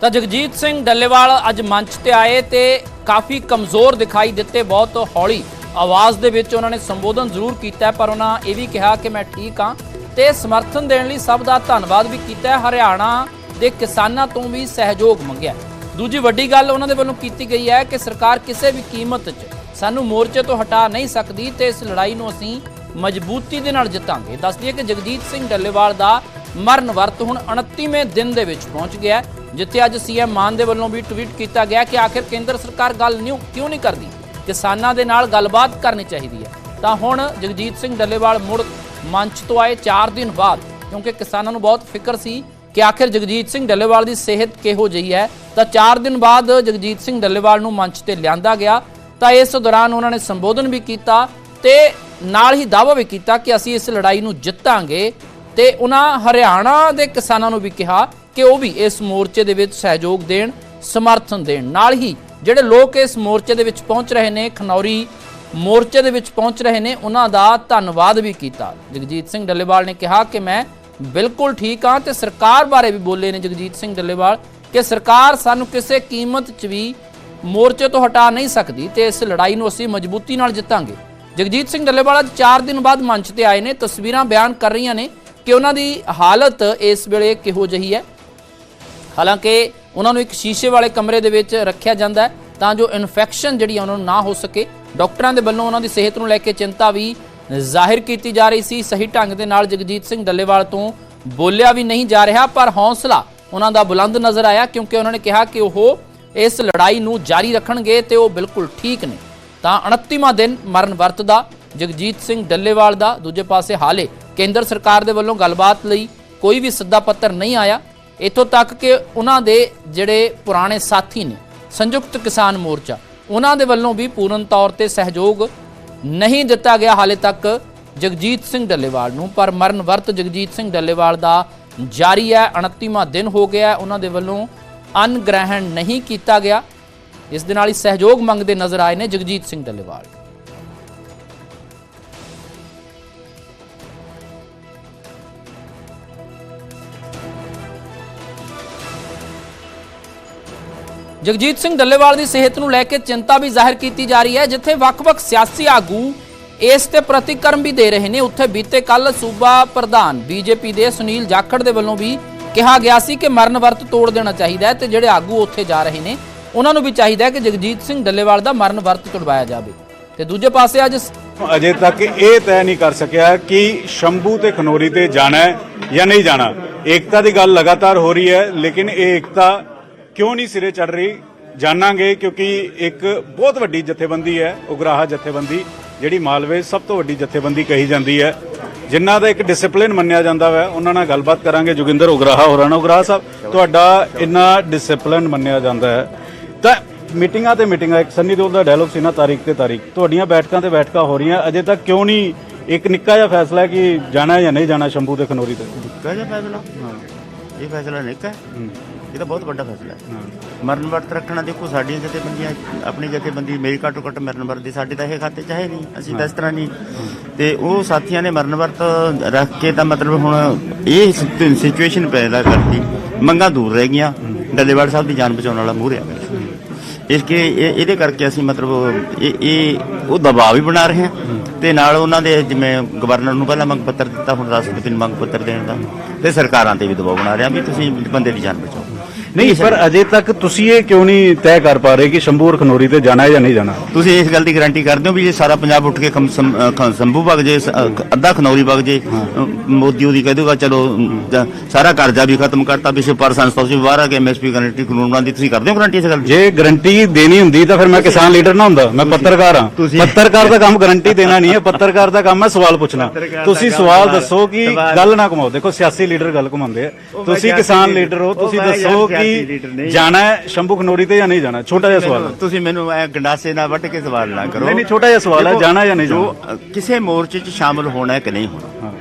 ਤਾਂ ਜਗਜੀਤ ਸਿੰਘ ਡੱਲੇਵਾਲ ਅੱਜ ਮੰਚ ਤੇ ਆਏ ਤੇ ਕਾਫੀ ਕਮਜ਼ੋਰ ਦਿਖਾਈ ਦਿੱਤੇ ਬਹੁਤ ਹੌਲੀ ਆਵਾਜ਼ ਦੇ ਵਿੱਚ ਉਹਨਾਂ ਨੇ ਸੰਬੋਧਨ ਜ਼ਰੂਰ ਕੀਤਾ ਪਰ ਉਹਨਾਂ ਇਹ ਵੀ ਕਿਹਾ ਕਿ ਮੈਂ ਠੀਕ ਹਾਂ ਤੇ ਸਮਰਥਨ ਦੇਣ ਲਈ ਸਭ ਦਾ ਧੰਨਵਾਦ ਵੀ ਕੀਤਾ ਹਰਿਆਣਾ ਦੇ ਕਿਸਾਨਾਂ ਤੋਂ ਵੀ ਸਹਿਯੋਗ ਮੰਗਿਆ ਦੂਜੀ ਵੱਡੀ ਗੱਲ ਉਹਨਾਂ ਦੇ ਵੱਲੋਂ ਕੀਤੀ ਗਈ ਹੈ ਕਿ ਸਰਕਾਰ ਕਿਸੇ ਵੀ ਕੀਮਤ 'ਚ ਸਾਨੂੰ ਮੋਰਚੇ ਤੋਂ ਹਟਾ ਨਹੀਂ ਸਕਦੀ ਤੇ ਇਸ ਲੜਾਈ ਨੂੰ ਅਸੀਂ ਮਜ਼ਬੂਤੀ ਦੇ ਨਾਲ ਜਿੱਤਾਂਗੇ। ਦੱਸ ਦਈਏ ਕਿ ਜਗਜੀਤ ਸਿੰਘ ਡੱਲੇਵਾਲ ਦਾ ਮਰਨ ਵਰਤ ਹੁਣ 29ਵੇਂ ਦਿਨ ਦੇ ਵਿੱਚ ਪਹੁੰਚ ਗਿਆ ਜਿੱਥੇ ਅੱਜ ਸੀਐਮ ਮਾਨ ਦੇ ਵੱਲੋਂ ਵੀ ਟਵੀਟ ਕੀਤਾ ਗਿਆ ਕਿ ਆਖਿਰ ਕੇਂਦਰ ਸਰਕਾਰ ਗੱਲ ਨਹੀਂ ਕਿਉਂ ਨਹੀਂ ਕਰਦੀ? ਕਿਸਾਨਾਂ ਦੇ ਨਾਲ ਗੱਲਬਾਤ ਕਰਨੀ ਚਾਹੀਦੀ ਹੈ। ਤਾਂ ਹੁਣ ਜਗਜੀਤ ਸਿੰਘ ਡੱਲੇਵਾਲ ਮੁੜ ਮੰਚ ਤੋਂ ਆਏ 4 ਦਿਨ ਬਾਅਦ, ਕਿਉਂਕਿ ਕਿਸਾਨਾਂ ਨੂੰ ਬਹੁਤ ਫਿਕਰ ਸੀ ਕਿ ਆਖਿਰ ਜਗਜੀਤ ਸਿੰਘ ਡੱਲੇਵਾਲ ਦੀ ਸਿਹਤ ਕਿਹੋ ਜਿਹੀ ਹੈ। ਤਾਂ 4 ਦਿਨ ਬਾਅਦ ਜਗਜੀਤ ਸਿੰਘ ਡੱਲੇਵਾਲ ਨੂੰ ਮੰਚ ਤੇ ਲਿਆਂਦਾ ਗਿਆ। ਤਾਂ ਇਸ ਦੌਰਾਨ ਉਹਨਾਂ ਨੇ ਸੰਬੋਧਨ ਵੀ ਕੀਤਾ ਤੇ ਨਾਲ ਹੀ ਦਾਅਵਾ ਵੀ ਕੀਤਾ ਕਿ ਅਸੀਂ ਇਸ ਲੜਾਈ ਨੂੰ ਜਿੱਤਾਂਗੇ। ਤੇ ਉਹਨਾਂ ਹਰਿਆਣਾ ਦੇ ਕਿਸਾਨਾਂ ਨੂੰ ਵੀ ਕਿਹਾ ਕਿ ਉਹ ਵੀ ਇਸ ਮੋਰਚੇ ਦੇ ਵਿੱਚ ਸਹਿਯੋਗ ਦੇਣ, ਸਮਰਥਨ ਦੇਣ। ਨਾਲ ਹੀ ਜਿਹੜੇ ਲੋਕ ਇਸ ਮੋਰਚੇ ਦੇ ਵਿੱਚ ਪਹੁੰਚ ਰਹੇ ਨੇ, ਖਨੌਰੀ ਮੋਰਚੇ ਦੇ ਵਿੱਚ ਪਹੁੰਚ ਰਹੇ ਨੇ, ਉਹਨਾਂ ਦਾ ਧੰਨਵਾਦ ਵੀ ਕੀਤਾ। ਜਗਜੀਤ ਸਿੰਘ ਡੱਲੇਵਾਲ ਨੇ ਕਿਹਾ ਕਿ ਮੈਂ ਬਿਲਕੁਲ ਠੀਕ ਹਾਂ ਤੇ ਸਰਕਾਰ ਬਾਰੇ ਵੀ ਬੋਲੇ ਨੇ ਜਗਜੀਤ ਸਿੰਘ ਡੱਲੇਵਾਲ ਕਿ ਸਰਕਾਰ ਸਾਨੂੰ ਕਿਸੇ ਕੀਮਤ 'ਚ ਵੀ ਮੋਰਚੇ ਤੋਂ ਹਟਾ ਨਹੀਂ ਸਕਦੀ ਤੇ ਇਸ ਲੜਾਈ ਨੂੰ ਅਸੀਂ ਮਜ਼ਬੂਤੀ ਨਾਲ ਜਿੱਤਾਂਗੇ। ਜਗਜੀਤ ਸਿੰਘ ਡੱਲੇਵਾਲ ਅੱਜ 4 ਦਿਨ ਬਾਅਦ ਮੰਚ ਤੇ ਆਏ ਨੇ, ਤਸਵੀਰਾਂ ਬਿਆਨ ਕਰ ਰਹੀਆਂ ਨੇ ਕਿ ਉਹਨਾਂ ਦੀ ਹਾਲਤ ਇਸ ਵੇਲੇ ਕਿਹੋ ਜਿਹੀ ਹੈ। ਹਾਲਾਂਕਿ ਉਹਨਾਂ ਨੂੰ ਇੱਕ ਸ਼ੀਸ਼ੇ ਵਾਲੇ ਕਮਰੇ ਦੇ ਵਿੱਚ ਰੱਖਿਆ ਜਾਂਦਾ ਹੈ ਤਾਂ ਜੋ ਇਨਫੈਕਸ਼ਨ ਜਿਹੜੀ ਉਹਨਾਂ ਨੂੰ ਨਾ ਹੋ ਸਕੇ। ਡਾਕਟਰਾਂ ਦੇ ਵੱਲੋਂ ਉਹਨਾਂ ਦੀ ਸਿਹਤ ਨੂੰ ਲੈ ਕੇ ਚਿੰਤਾ ਵੀ ਜ਼ਾਹਿਰ ਕੀਤੀ ਜਾ ਰਹੀ ਸੀ। ਸਹੀ ਢੰਗ ਦੇ ਨਾਲ ਜਗਜੀਤ ਸਿੰਘ ਡੱਲੇਵਾਲ ਤੋਂ ਬੋਲਿਆ ਵੀ ਨਹੀਂ ਜਾ ਰਿਹਾ, ਪਰ ਹੌਸਲਾ ਉਹਨਾਂ ਦਾ ਬੁਲੰਦ ਨਜ਼ਰ ਆਇਆ ਕਿਉਂਕਿ ਉਹਨਾਂ ਨੇ ਕਿਹਾ ਕਿ ਉਹ ਇਸ ਲੜਾਈ ਨੂੰ ਜਾਰੀ ਰੱਖਣਗੇ ਤੇ ਉਹ ਬਿਲਕੁਲ ਠੀਕ ਨੇ। ਤਾਂ 29ਵਾਂ ਦਿਨ ਮਰਨ ਵਰਤ ਦਾ ਜਗਜੀਤ ਸਿੰਘ ਡੱਲੇਵਾਲ ਦਾ। ਦੂਜੇ ਪਾਸੇ ਹਾਲੇ ਕੇਂਦਰ ਸਰਕਾਰ ਦੇ ਵੱਲੋਂ ਗੱਲਬਾਤ ਲਈ ਕੋਈ ਵੀ ਸੱਦਾ ਪੱਤਰ ਨਹੀਂ ਆਇਆ। ਇੱਥੋਂ ਤੱਕ ਕਿ ਉਹਨਾਂ ਦੇ ਜਿਹੜੇ ਪੁਰਾਣੇ ਸਾਥੀ ਨੇ, ਸੰਯੁਕਤ ਕਿਸਾਨ ਮੋਰਚਾ, ਉਹਨਾਂ ਦੇ ਵੱਲੋਂ ਵੀ ਪੂਰਨ ਤੌਰ ਤੇ ਸਹਿਯੋਗ ਨਹੀਂ ਦਿੱਤਾ ਗਿਆ ਹਾਲੇ ਤੱਕ ਜਗਜੀਤ ਸਿੰਘ ਡੱਲੇਵਾਲ ਨੂੰ, ਪਰ ਮਰਨ ਵਰਤ ਜਗਜੀਤ ਸਿੰਘ ਡੱਲੇਵਾਲ ਦਾ ਜਾਰੀ ਹੈ 29ਵਾਂ ਦਿਨ ਹੋ ਗਿਆ ਉਹਨਾਂ ਦੇ ਵੱਲੋਂ ਅੰਨ ਗ੍ਰਹਿਣ ਨਹੀਂ ਕੀਤਾ ਗਿਆ। ਇਸ ਦੇ ਨਾਲ ਹੀ ਸਹਿਯੋਗ ਮੰਗਦੇ ਨਜ਼ਰ ਆਏ ਨੇ ਜਗਜੀਤ ਸਿੰਘ ਡੱਲੇਵਾਲ। ਜਗਜੀਤ ਸਿੰਘ ਡੱਲੇਵਾਲ ਦੀ ਸਿਹਤ ਨੂੰ ਲੈ ਕੇ ਚਿੰਤਾ ਵੀ ਜ਼ਾਹਿਰ ਕੀਤੀ ਜਾ ਰਹੀ ਹੈ, ਜਿੱਥੇ ਵੱਖ-ਵੱਖ ਸਿਆਸੀ ਆਗੂ ਇਸ ਤੇ ਪ੍ਰਤੀਕਰਮ ਵੀ ਦੇ ਰਹੇ ਨੇ। ਉੱਥੇ ਬੀਤੇ ਕੱਲ ਸੂਬਾ ਪ੍ਰਧਾਨ ਬੀਜੇਪੀ ਦੇ ਸੁਨੀਲ ਜਾਖੜ ਦੇ ਵੱਲੋਂ ਵੀ ਕਿਹਾ ਗਿਆ ਸੀ ਕਿ ਮਰਨ ਵਰਤ ਤੋੜ ਦੇਣਾ ਚਾਹੀਦਾ ਹੈ ਤੇ ਜਿਹੜੇ ਆਗੂ ਉੱਥੇ ਜਾ ਰਹੇ ਨੇ, ਉਹਨਾਂ ਨੂੰ ਵੀ ਚਾਹੀਦਾ ਹੈ ਕਿ ਜਗਜੀਤ ਸਿੰਘ ਡੱਲੇਵਾਲ ਦਾ ਮਰਨ ਵਰਤ ਤੁੜਵਾਇਆ ਜਾਵੇ। ਤੇ ਦੂਜੇ ਪਾਸੇ ਅੱਜ ਅਜੇ ਤੱਕ ਇਹ ਤੈਅ ਨਹੀਂ ਕਰ ਸਕਿਆ ਕਿ ਸ਼ੰਭੂ ਤੇ ਖਨੋਰੀ ਤੇ ਜਾਣਾ ਹੈ ਜਾਂ ਨਹੀਂ ਜਾਣਾ। ਏਕਤਾ ਦੀ ਗੱਲ ਲਗਾਤਾਰ ਹੋ ਰਹੀ ਹੈ, ਲੇਕਿਨ ਇਹ ਏਕਤਾ ਕਿਉਂ ਨਹੀਂ ਸਿਰੇ ਚੜ ਰਹੀ? ਜਾਣਾਂਗੇ ਕਿਉਂਕਿ ਇੱਕ ਬਹੁਤ ਵੱਡੀ ਜਥੇਬੰਦੀ ਹੈ ਉਗਰਾਹਾ ਜਥੇਬੰਦੀ ਜਿਹੜੀ ਮਾਲਵੇ ਸਭ ਤੋਂ ਵੱਡੀ ਜਥੇਬੰਦੀ ਕਹੀ ਜਾਂਦੀ ਹੈ। ਜਿਨ੍ਹਾਂ ਦਾ ਇੱਕ ਡਿਸਪਲਿਨ ਮੰਨਿਆ ਜਾਂਦਾ ਹੈ ਉਹਨਾਂ ਨਾਲ ਗੱਲਬਾਤ ਕਰਾਂਗੇ। ਜੋਗਿੰਦਰ ਉਗਰਾਹਾ ਹੋਰਾਂ ਉਗਰਾਹਾ ਸਾਹਿਬ ਤੁਹਾਡਾ ਇੰਨਾ ਡਿਸਪਲਿਨ ਮੰਨਿਆ ਜਾਂਦਾ ਹੈ। ਤਾਂ ਮੀਟਿੰਗਾਂ ਤੇ ਮੀਟਿੰਗਾਂ ਇੱਕ ਸੰਨੀ ਦਿਓਲ ਦਾ ਡਾਇਲੋਗ ਸੀ ਨਾ ਤਾਰੀਖ ਤੇ ਤਾਰੀਖ। ਤੁਹਾਡੀਆਂ ਬੈਠਕਾਂ ਤੇ ਬੈਠਕਾਂ ਹੋ ਰਹੀਆਂ ਅਜੇ ਤੱਕ ਕਿਉਂ ਨਹੀਂ ਇੱਕ ਨਿੱਕਾ ਜਿਹਾ ਫੈਸਲਾ ਹੈ ਕਿ ਜਾਣਾ ਹੈ ਜਾਂ ਨਹੀਂ ਜਾਣਾ ਸ਼ੰਭੂ ਤੇ ਖਨੋਰੀ ਤੇ? ਨਿੱਕਾ ਜਿਹਾ ਫੈਸਲਾ? ਇਹ ਫੈਸਲਾ ਨਿੱਕਾ ਹੈ। ਇਹ ਤਾਂ ਬਹੁਤ ਵੱਡਾ ਫੈਸਲਾ ਹੈ। ਮਰਨ ਵਰਤ ਰੱਖਣਾ ਦੇਖੋ ਸਾਡੀਆਂ ਜਥੇਬੰਦੀਆਂ ਆਪਣੀ ਜਥੇਬੰਦੀ ਮੇਰੀ ਘੱਟੋ ਘੱਟ ਮਰਨ ਵਰਤ ਦੀ ਸਾਡੇ ਤਾਂ ਇਹ ਖਾਤੇ ਚ ਹੈ ਨਹੀਂ ਅਸੀਂ ਤਾਂ ਇਸ ਤਰ੍ਹਾਂ ਨਹੀਂ। ਤੇ ਉਹ ਸਾਥੀਆਂ ਨੇ ਮਰਨ ਵਰਤ ਰੱਖ ਕੇ ਤਾਂ ਮਤਲਬ ਹੁਣ ਇਹ ਸਿਚੁਏਸ਼ਨ ਪੈਦਾ ਕਰਤੀ। ਮੰਗਾਂ ਦੂਰ ਰਹਿ ਗਈਆਂ। ਡੱਲੇਵਾਲ ਸਾਹਿਬ ਦੀ ਜਾਨ ਬਚਾਉਣ ਵਾਲਾ ਮੂਹਰੇ ਆ ਗਿਆ। ਇਸ ਕੇ ਇਹ- ਇਹਦੇ ਕਰਕੇ ਅਸੀਂ ਮਤਲਬ ਇਹ ਇਹ ਉਹ ਦਬਾਅ ਵੀ ਬਣਾ ਰਹੇ ਹਾਂ। ਤੇ ਨਾਲ ਉਹਨਾਂ ਦੇ ਜਿਵੇਂ ਗਵਰਨਰ ਨੂੰ ਪਹਿਲਾਂ ਮੰਗ ਪੱਤਰ ਦਿੱਤਾ ਹੁਣ ਰਾਸ਼ਟਰਪਤੀ ਨੂੰ ਮੰਗ ਪੱਤਰ ਦੇਣ ਦਾ। ਤੇ ਸਰਕਾਰਾਂ ਤੇ ਵੀ ਦਬਾਅ ਬਣਾ ਰਹੇ ਹਾਂ ਵੀ ਤੁਸੀਂ ਬੰਦੇ ਦੀ ਜਾਨ ਬਚਾਓ। ਨਹੀਂ ਪਰ ਅਜੇ ਤੱਕ ਤੁਸੀਂ ਇਹ ਕਿਉਂ ਨਹੀਂ ਤੈਅ ਕਰ ਪਾ ਰਹੇ ਕਿ ਸ਼ੰਭੂ ਖਨੋਰੀ ਤੇ ਜਾਣਾ ਹੈ ਜਾਂ ਨਹੀਂ ਜਾਣਾ? ਤੁਸੀਂ ਇਸ ਗੱਲ ਦੀ ਗਾਰੰਟੀ ਕਰਦੇ ਹੋ ਵੀ ਜੇ ਸਾਰਾ ਪੰਜਾਬ ਉੱਠ ਕੇ ਸੰਭੂ ਵਗ ਜੇ ਅੱਧਾ ਖਨੌਰੀ ਵਗ ਜੇ ਮੋਦੀ ਉਹਦੀ ਕਹਿ ਦੂਗਾ ਚਲੋ ਸਾਰਾ ਕਰਜ਼ਾ ਵੀ ਖਤਮ ਕਰਤਾ ਵਿਸ਼ਵ ਪਰ ਸੰਸਥਾ ਸੀ ਬਾਹਰ ਆ ਕੇ ਐਮਐਸਪੀ ਗਾਰੰਟੀ ਕਾਨੂੰਨ ਬਣਾਉਂਦੀ ਤੁਸੀਂ ਕਰਦੇ ਹੋ ਗਾਰੰਟੀ ਇਸ ਗੱਲ ਜੇ ਗਰੰਟੀ ਦੇਣੀ ਹੁੰਦੀ ਤਾਂ ਫਿਰ ਮੈਂ ਕਿਸਾਨ ਲੀਡਰ ਨਾ ਹੁੰਦਾ ਮੈਂ ਪੱਤਰਕਾਰ ਹਾਂ। ਤੁਸੀਂ- ਪੱਤਰਕਾਰ ਦਾ ਕੰਮ ਗਰੰਟੀ ਦੇਣਾ ਨਹੀਂ ਹੈ ਪੱਤਰਕਾਰ ਦਾ ਕੰਮ ਹੈ ਸਵਾਲ ਪੁੱਛਣਾ। ਤੁਸੀਂ ਸਵਾਲ ਦੱਸੋ ਕਿ ਗੱਲ ਨਾ ਘੁਮਾਓ। ਦੇਖੋ ਸਿਆਸੀ ਲੀਡਰ ਗੱਲ ਘੁਮਾਉਂਦੇ ਆ। ਤੁਸੀਂ ਕਿਸਾਨ ਲੀਡਰ- ਹੋ ਤੁਸੀਂ ਦੱਸੋ ਲੀਡਰ ਕਿ। ਜਾਣਾ ਹੈ ਸ਼ੰਭੂ ਖਨੋਰੀ ਤੇ ਜਾਂ ਨਹੀਂ ਜਾਣਾ ਛੋਟਾ ਜਿਹਾ ਸਵਾਲ ਹੈ ਤੁਸੀਂ ਮੈਨੂੰ ਐ ਗੰਡਾਸੇ ਨਾਲ ਵੱਟ ਕੇ ਸਵਾਲ ਨਾ ਕਰੋ ਨਹੀਂ, ਨਹੀਂ, ਛੋਟਾ ਜਿਹਾ ਸਵਾਲ ਹੈ, ਜਾਣਾ ਜਾਂ ਨਹੀਂ ਜੋ, ਜਾਣਾ? ਕਿਸੇ ਮੋਰਚੇ 'ਚ ਸ਼ਾਮਲ ਹੋਣਾ ਹੈ ਕਿ ਨਹੀਂ ਹੋਣਾ।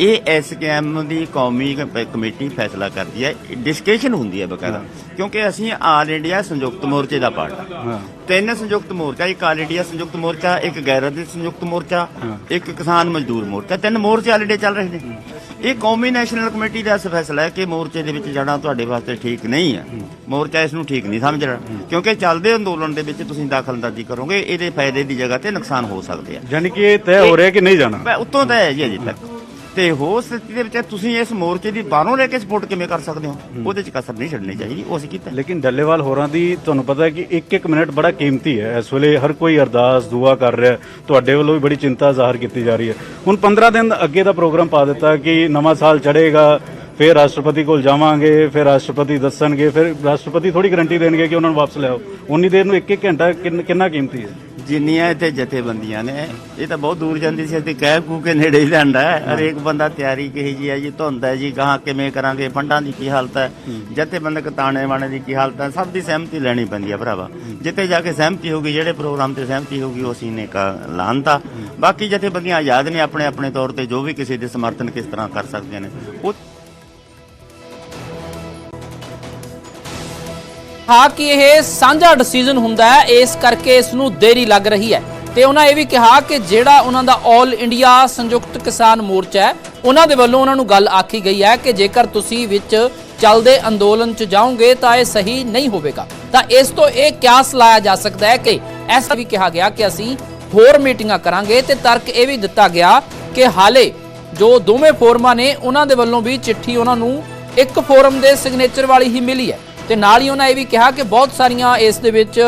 ਇਹ ਐਸਕੇਐਮ ਦੀ ਕੌਮੀ ਕ- ਕਮੇਟੀ ਫੈਸਲਾ ਕਰਦੀ ਹੈ ਡਿਸਕਸ਼ਨ ਹੁੰਦੀ ਹੈ ਬਕਾਇਦਾ। ਕਿਉਂਕਿ ਅਸੀਂ ਆਲ ਇੰਡੀਆ ਸੰਯੁਕਤ ਮੋਰਚੇ ਦਾ ਪਾਰਟ ਹਾਂ ਹਾਂ। ਤਿੰਨ ਸੰਯੁਕਤ ਮੋਰਚਾ ਇੱਕ ਆਲ ਇੰਡੀਆ ਸੰਯੁਕਤ ਮੋਰਚਾ ਇੱਕ ਗੈਰ ਅਧਿਕਾਰੀ ਸੰਯੁਕਤ ਮੋਰਚਾ ਇੱਕ ਕਿਸਾਨ ਮਜ਼ਦੂਰ ਮੋਰਚਾ। ਤਿੰਨ ਮੋਰਚੇ ਆਲ ਇੰਡੀਆ ਚੱਲ ਰਹੇ ਨੇ। ਇਹ ਕੌਮੀ ਨੈਸ਼ਨਲ ਕਮੇਟੀ ਦਾ ਇਸ ਫੈਸਲਾ ਹੈ ਕਿ ਮੋਰਚੇ ਦੇ ਵਿੱਚ ਜਾਣਾ ਤੁਹਾਡੇ ਵਾਸਤੇ ਠੀਕ ਨਹੀਂ ਹੈ। ਮੋਰਚਾ ਇਸ ਨੂੰ ਠੀਕ ਨਹੀਂ ਸਮਝ ਰਿਹਾ। ਕਿਉਂਕਿ ਚੱਲਦੇ ਅੰਦੋਲਨ ਦੇ ਵਿੱਚ ਤੁਸੀਂ ਦਖਲਅੰਦਾਜ਼ੀ ਕਰੋਗੇ ਇਹਦੇ ਫਾਇਦੇ ਦੀ ਜਗ੍ਹਾ ਤੇ ਨੁਕਸਾਨ ਹੋ ਸਕਦੇ ਆ। ਯਾਨੀ ਕਿ ਇਹ ਤੈਅ ਹੋ ਰਿਹਾ ਕਿ ਨਹੀਂ ਜਾਣਾ? ਮੈਂ ਉੱਤੋਂ ਤਾਂ ਹੈ ਜੀ ਅਜੇ ਤੱਕ। ਤੇ ਹੋ ਸਥਿਤੀ ਦੇ ਵਿੱਚ ਤੁਸੀਂ ਇਸ ਮੋਰਚੇ ਦੀ ਬਾਹਰੋਂ ਲੈ ਕੇ ਸਪੋਰਟ ਕਿਵੇਂ ਕਰ ਸਕਦੇ ਹੋ? ਉਹਦੇ ਚ ਕਸਰ ਨਹੀਂ ਛੱਡਣੀ ਚਾਹੀਦੀ ਉਹ ਅਸੀਂ ਕੀਤਾ। ਲੇਕਿਨ ਡੱਲੇਵਾਲ ਹੋਰਾਂ ਦੀ ਤੁਹਾਨੂੰ ਪਤਾ ਹੈ ਕਿ ਇੱਕ ਇੱਕ ਮਿੰਟ ਬੜਾ ਕੀਮਤੀ ਹੈ। ਇਸ ਵੇਲੇ ਹਰ ਕੋਈ ਅਰਦਾਸ ਦੁਆ ਕਰ ਰਿਹਾ। ਤੁਹਾਡੇ ਵੱਲੋਂ ਵੀ ਬੜੀ ਚਿੰਤਾ ਜ਼ਾਹਰ ਕੀਤੀ ਜਾ ਰਹੀ ਹੈ। ਹੁਣ 15 ਦਿਨ ਅੱਗੇ ਦਾ ਪ੍ਰੋਗਰਾਮ ਪਾ ਦਿੱਤਾ ਕਿ ਨਵਾਂ ਸਾਲ ਚੜ੍ਹੇਗਾ ਫਿਰ ਰਾਸ਼ਟਰਪਤੀ ਕੋਲ ਜਾਵਾਂਗੇ ਫਿਰ ਰਾਸ਼ਟਰਪਤੀ ਦੱਸਣਗੇ ਫਿਰ ਰਾਸ਼ਟਰਪਤੀ ਥੋੜੀ ਗਾਰੰਟੀ ਦੇਣਗੇ ਕਿ ਉਹਨਾਂ ਨੂੰ ਵਾਪਸ ਲਿਆਓ। ਉਨੀ ਦੇਰ ਨੂੰ ਇੱਕ ਇੱਕ ਘੰਟਾ ਕਿੰਨਾ ਕੀਮਤੀ ਹੈ? ਜਿੰਨੀਆਂ ਇੱਥੇ ਜਥੇਬੰਦੀਆਂ ਨੇ ਇਹ ਤਾਂ ਬਹੁਤ ਦੂਰ ਜਾਂਦੀ ਸੀ ਅਸੀਂ ਕਹਿ ਕੂ ਕੇ ਨੇੜੇ ਹੀ ਲੈਂਦਾ ਹਰੇਕ ਬੰਦਾ ਤਿਆਰੀ ਕਹੀ ਜੀ ਹੈ ਜੀ ਧੁੰਦ ਹੈ ਜੀ ਕਹਾਂ ਕਿਵੇਂ ਕਰਾਂਗੇ ਫੰਡਾਂ ਦੀ ਕੀ ਹਾਲਤ ਹੈ? ਜਥੇਬੰਦਕ ਤਾਣੇ ਬਾਣੇ ਦੀ ਕੀ ਹਾਲਤ ਹੈ? ਸਭ ਦੀ ਸਹਿਮਤੀ ਲੈਣੀ ਪੈਂਦੀ ਹੈ ਭਰਾਵਾ। ਜਿੱਥੇ ਜਾ ਕੇ ਸਹਿਮਤੀ ਹੋਗੀ ਜਿਹੜੇ ਪ੍ਰੋਗਰਾਮ ਤੇ ਸਹਿਮਤੀ ਹੋਗੀ ਉਹ ਅਸੀਂ ਨੇ ਕਾ ਲਾਂਤਾ ਬਾਕੀ ਜਥੇਬੰਦੀਆਂ ਆਜ਼ਾਦ ਨੇ ਆਪਣੇ ਆਪਣੇ ਤੌਰ ਤੇ ਜੋ ਵੀ ਕਿਸੇ ਦੇ ਸਮਰਥਨ ਕਿਸ ਤਰ੍ਹਾਂ ਕਰ ਸਕਦੇ ਨੇ। ਉਹ ਹਾਂ ਕਿ ਇਹ ਸਾਂਝਾ ਡਿਸੀਜਨ ਹੁੰਦਾ ਹੈ, ਇਸ ਕਰਕੇ ਇਸ ਨੂੰ ਦੇਰੀ ਲੱਗ ਰਹੀ ਹੈ। ਤੇ ਉਹਨਾਂ ਇਹ ਵੀ ਕਿਹਾ ਕਿ ਜਿਹੜਾ ਉਹਨਾਂ ਦਾ 올 ਇੰਡੀਆ ਸੰਯੁਕਤ ਕਿਸਾਨ ਮੋਰਚਾ ਹੈ, ਉਹਨਾਂ ਦੇ ਵੱਲੋਂ ਉਹਨਾਂ ਨੂੰ ਗੱਲ ਆਖੀ ਗਈ ਹੈ ਕਿ ਜੇਕਰ ਤੁਸੀਂ ਵਿੱਚ ਚੱਲਦੇ ਅੰਦੋਲਨ 'ਚ ਜਾਓਗੇ ਤਾਂ ਇਹ ਸਹੀ ਨਹੀਂ ਹੋਵੇਗਾ। ਤਾਂ ਇਸ ਤੋਂ ਇਹ ਕਿਆਸ ਲਾਇਆ ਜਾ ਸਕਦਾ ਹੈ ਕਿ ਐਸਾ ਵੀ ਕਿਹਾ ਗਿਆ ਕਿ ਅਸੀਂ ਹੋਰ ਮੀਟਿੰਗਾਂ ਕਰਾਂਗੇ ਤੇ ਤਰਕ ਇਹ ਵੀ ਦਿੱਤਾ ਗਿਆ ਕਿ ਹਾਲੇ ਜੋ ਦੋਵੇਂ ਫੋਰਮਾਂ ਨੇ, ਉਹਨਾਂ ਦੇ ਵੱਲੋਂ ਵੀ ਚਿੱਠੀ ਉਹਨਾਂ ਨੂੰ ਇੱਕ ਫੋਰਮ ਦੇ ਸਿਗਨੇਚਰ ਵਾਲੀ ਹੀ ਮਿਲੀ ਹੈ। ਤੇ ਨਾਲ ਹੀ ਉਹਨਾਂ ਇਹ ਵੀ ਕਿਹਾ ਕਿ ਬਹੁਤ ਸਾਰੀਆਂ ਇਸ ਦੇ ਵਿੱਚ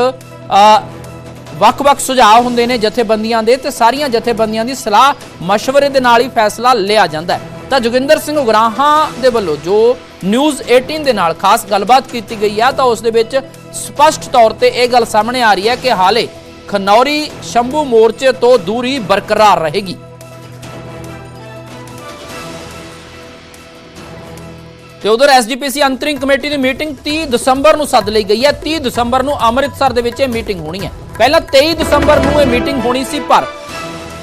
ਵੱਖ-ਵੱਖ ਸੁਝਾਅ ਹੁੰਦੇ ਨੇ ਜਥੇਬੰਦੀਆਂ ਦੇ ਤੇ ਸਾਰੀਆਂ ਜਥੇਬੰਦੀਆਂ ਦੀ ਸਲਾਹ مشਵਰੇ ਦੇ ਨਾਲ ਹੀ ਫੈਸਲਾ ਲਿਆ ਜਾਂਦਾ ਹੈ। ਤਾਂ ਜੋਗਿੰਦਰ ਸਿੰਘ ਉਗਰਾਹਾਂ ਦੇ ਵੱਲੋਂ ਜੋ ਨਿਊਜ਼ 18 ਦੇ ਨਾਲ ਖਾਸ ਗੱਲਬਾਤ ਕੀਤੀ ਗਈ ਹੈ ਤਾਂ ਉਸ ਦੇ ਵਿੱਚ ਸਪਸ਼ਟ ਤੌਰ ਤੇ ਇਹ ਗੱਲ ਸਾਹਮਣੇ ਆ ਰਹੀ ਹੈ ਕਿ ਹਾਲੇ ਖਨੌਰੀ ਸ਼ੰਭੂ ਮੋਰਚੇ ਤੋਂ ਦੂਰੀ ਬਰਕਰਾਰ ਰਹੇਗੀ। ਤੇ ਉਧਰ ਐਸਜੀਪੀਸੀ ਅੰਤਰਿੰਗ ਕਮੇਟੀ ਦੀ ਮੀਟਿੰਗ 30 ਦਸੰਬਰ ਨੂੰ ਸੱਦ ਲਈ ਗਈ ਹੈ। 30 ਦਸੰਬਰ ਨੂੰ ਅੰਮ੍ਰਿਤਸਰ ਦੇ ਵਿੱਚ ਇਹ ਮੀਟਿੰਗ ਹੋਣੀ ਹੈ। ਪਹਿਲਾਂ 23 ਦਸੰਬਰ ਨੂੰ ਇਹ ਮੀਟਿੰਗ ਹੋਣੀ ਸੀ, ਪਰ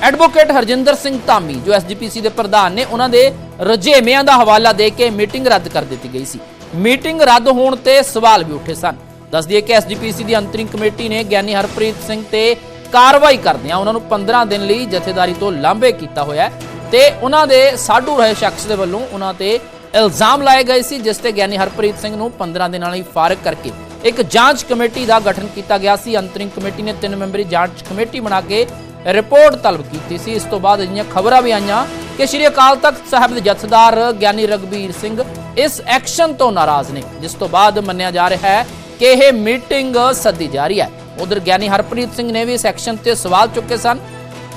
ਐਡਵੋਕੇਟ ਹਰਜਿੰਦਰ ਸਿੰਘ ਧਾਮੀ, ਜੋ ਐਸਜੀਪੀਸੀ ਦੇ ਪ੍ਰਧਾਨ ਨੇ, ਉਹਨਾਂ ਦੇ ਰਜੇਵਿਆਂ ਦਾ ਹਵਾਲਾ ਦੇ ਕੇ ਮੀਟਿੰਗ ਰੱਦ ਕਰ ਦਿੱਤੀ ਗਈ ਸੀ। ਮੀਟਿੰਗ ਰੱਦ ਹੋਣ ਤੇ ਸਵਾਲ ਵੀ ਉੱਠੇ ਸਨ। ਦੱਸ ਦਈਏ ਕਿ ਐਸਜੀਪੀਸੀ ਦੀ ਅੰਤਰਿੰਗ ਕਮੇਟੀ ਨੇ ਗਿਆਨੀ ਹਰਪ੍ਰੀਤ ਸਿੰਘ ਤੇ ਕਾਰਵਾਈ ਕਰਦਿਆਂ ਉਹਨਾਂ ਨੂੰ 15 ਦਿਨ ਲਈ ਜਥੇਦਾਰੀ ਤੋਂ ਲਾਂਭੇ ਕੀਤਾ ਹੋਇਆ ਤੇ ਉਹਨਾਂ ਦੇ ਸਾਡੂ ਰਹੇ ਸ਼ਖਸ ਦੇ ਵੱਲੋਂ ਉਹਨਾਂ ਤੇ ਇਲਜ਼ਾਮ ਲਾਏ ਗਏ ਸੀ, ਜਿਸ ਤੇ ਗਿਆਨੀ ਹਰਪ੍ਰੀਤ ਸਿੰਘ ਨੂੰ 15 ਦਿਨਾਂ ਲਈ ਫਾਰਗ ਕਰਕੇ ਇੱਕ ਜਾਂਚ ਕਮੇਟੀ ਦਾ ਗਠਨ ਕੀਤਾ ਗਿਆ ਸੀ। ਅੰਤਰਿੰਗ ਕਮੇਟੀ ਨੇ ਤਿੰਨ ਮੈਂਬਰੀ ਜਾਂਚ ਕਮੇਟੀ ਬਣਾ ਕੇ ਰਿਪੋਰਟ ਤਲਬ ਕੀਤੀ ਸੀ। ਇਸ ਤੋਂ ਬਾਅਦ ਅਜਿਹੀਆਂ ਖਬਰਾਂ ਵੀ ਆਈਆਂ ਕਿ ਸ਼੍ਰੀ ਅਕਾਲ ਤਖਤ ਸਾਹਿਬ ਦੇ ਜਥੇਦਾਰ ਗਿਆਨੀ ਰਗਬੀਰ ਸਿੰਘ ਇਸ ਐਕਸ਼ਨ ਤੋਂ ਨਾਰਾਜ਼ ਨੇ, ਜਿਸ ਤੋਂ ਬਾਅਦ ਮੰਨਿਆ ਜਾ ਰਿਹਾ ਹੈ ਕਿ ਇਹ ਮੀਟਿੰਗ ਸੱਦੀ ਜਾ ਰਹੀ ਹੈ। ਉਧਰ ਗਿਆਨੀ ਹਰਪ੍ਰੀਤ ਸਿੰਘ ਨੇ ਵੀ ਇਸ ਐਕਸ਼ਨ ਤੇ ਸਵਾਲ ਚੁੱਕੇ ਸਨ।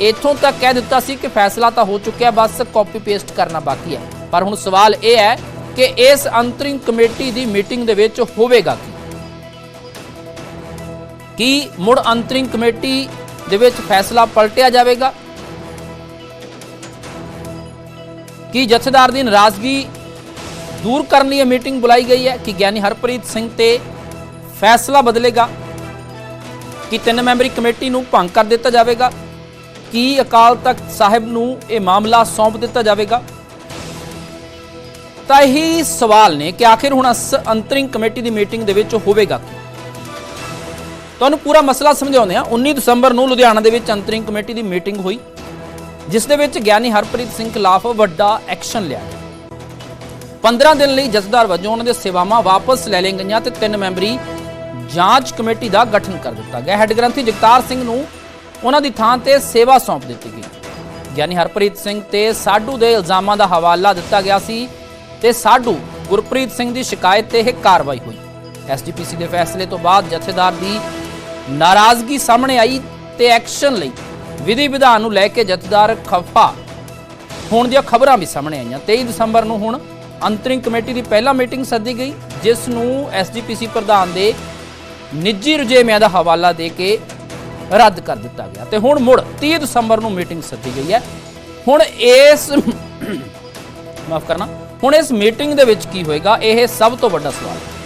ਇਥੋਂ ਤੱਕ ਕਹਿ ਦਿੱਤਾ ਸੀ ਕਿ ਫੈਸਲਾ ਤਾਂ ਹੋ ਚੁੱਕਿਆ, ਬਸ ਕਾਪੀ ਪੇਸਟ ਕਰਨਾ ਬਾਕੀ ਹੈ। ਪਰ ਹੁਣ ਸਵਾਲ ਇਹ ਹੈ ਕਿ ਇਸ ਅੰਤਰਿੰਗ ਕਮੇਟੀ ਦੀ ਮੀਟਿੰਗ ਦੇ ਵਿੱਚ ਹੋਵੇਗਾ ਕੀ? ਕੀ ਮੁੜ ਅੰਤਰਿੰਗ ਕਮੇਟੀ ਦੇ ਵਿੱਚ ਫੈਸਲਾ ਪਲਟਿਆ ਜਾਵੇਗਾ? ਕੀ ਜਥੇਦਾਰ ਦੀ ਨਾਰਾਜ਼ਗੀ ਦੂਰ ਕਰਨ ਲਈ ਇਹ ਮੀਟਿੰਗ ਬੁਲਾਈ ਗਈ ਹੈ? ਕਿ ਗਿਆਨੀ ਹਰਪ੍ਰੀਤ ਸਿੰਘ ਤੇ ਫੈਸਲਾ ਬਦਲੇਗਾ? ਕਿ ਤਿੰਨ ਮੈਂਬਰੀ ਕਮੇਟੀ ਨੂੰ ਭੰਗ ਕਰ ਦਿੱਤਾ ਜਾਵੇਗਾ? ਕੀ ਅਕਾਲ ਤਖਤ ਸਾਹਿਬ ਨੂੰ ਇਹ ਮਾਮਲਾ ਸੌਂਪ ਦਿੱਤਾ ਜਾਵੇਗਾ? ਤਾਂ ਇਹੀ ਸਵਾਲ ਨੇ ਕਿ ਆਖਿਰ ਹੁਣ ਅਸ ਅੰਤਰਿੰਗ ਕਮੇਟੀ ਦੀ ਮੀਟਿੰਗ ਦੇ ਵਿੱਚ ਹੋਵੇਗਾ ਕੀ? ਤੁਹਾਨੂੰ ਪੂਰਾ ਮਸਲਾ ਸਮਝਾਉਂਦੇ ਹਾਂ। 19 ਦਸੰਬਰ ਨੂੰ ਲੁਧਿਆਣਾ ਦੇ ਵਿੱਚ ਅੰਤਰਿੰਗ ਕਮੇਟੀ ਦੀ ਮੀਟਿੰਗ ਹੋਈ, ਜਿਸ ਦੇ ਵਿੱਚ ਗਿਆਨੀ ਹਰਪ੍ਰੀਤ ਸਿੰਘ ਖਿਲਾਫ ਵੱਡਾ ਐਕਸ਼ਨ ਲਿਆ ਗਿਆ। 15 ਦਿਨ ਲਈ ਜਥੇਦਾਰ ਵਜੋਂ ਉਹਨਾਂ ਦੇ ਸੇਵਾਵਾਂ ਵਾਪਸ ਲੈ ਲਈਆਂ ਗਈਆਂ ਤੇ ਤਿੰਨ ਮੈਂਬਰੀ ਜਾਂਚ ਕਮੇਟੀ ਦਾ ਗਠਨ ਕਰ ਦਿੱਤਾ ਗਿਆ। ਹੈੱਡ ਗ੍ਰੰਥੀ ਜਗਤਾਰ ਸਿੰਘ ਨੂੰ ਉਹਨਾਂ ਦੀ ਥਾਂ ਤੇ ਸੇਵਾ ਸੌਂਪ ਦਿੱਤੀ ਗਈ। ਗਿਆਨੀ ਹਰਪ੍ਰੀਤ ਸਿੰਘ ਤੇ ਸਾਡੂ ਦੇ ਇਲਜ਼ਾਮਾਂ ਦਾ ਹਵਾਲਾ ਦਿੱਤਾ ਗਿਆ ਸੀ ਤੇ ਸਾਡੂ ਗੁਰਪ੍ਰੀਤ ਸਿੰਘ ਦੀ ਸ਼ਿਕਾਇਤ ਤੇ ਇਹ ਕਾਰਵਾਈ ਹੋਈ। ਐਸਜੀਪੀਸੀ ਦੇ ਫੈਸਲੇ ਤੋਂ ਬਾਅਦ ਜਥੇਦਾਰ ਦੀ ਨਾਰਾਜ਼ਗੀ ਸਾਹਮਣੇ ਆਈ ਤੇ ਐਕਸ਼ਨ ਲਈ ਵਿਧੀ ਵਿਧਾਨ ਨੂੰ ਲੈ ਕੇ ਜਥੇਦਾਰ ਖਫਾ। ਹੋਣ ਦੀਆਂ ਖਬਰਾਂ ਵੀ ਸਾਹਮਣੇ ਆਈਆਂ। 23 ਦਸੰਬਰ ਨੂੰ ਹੁਣ ਅੰਤਰਿੰਗ ਕਮੇਟੀ ਦੀ ਪਹਿਲਾ ਮੀਟਿੰਗ ਸੱਦੀ ਗਈ, ਜਿਸ ਨੂੰ ਐਸਜੀਪੀਸੀ ਪ੍ਰਧਾਨ ਦੇ ਨਿੱਜੀ ਰੁਝੇਵਿਆਂ ਦਾ ਹਵਾਲਾ ਦੇ ਕੇ ਰੱਦ ਕਰ ਦਿੱਤਾ ਗਿਆ। ਤੇ ਹੁਣ ਮੁੜ 30 ਦਸੰਬਰ ਨੂੰ ਮੀਟਿੰਗ ਸੱਦੀ ਗਈ ਹੈ। ਹੁਣ ਇਸ ਮਾਫ ਕਰਨਾ। ਹੁਣ ਇਸ ਮੀਟਿੰਗ ਦੇ ਵਿੱਚ ਕੀ ਹੋਏਗਾ ਇਹ ਸਭ ਤੋਂ ਵੱਡਾ ਸਵਾਲ ਹੈ।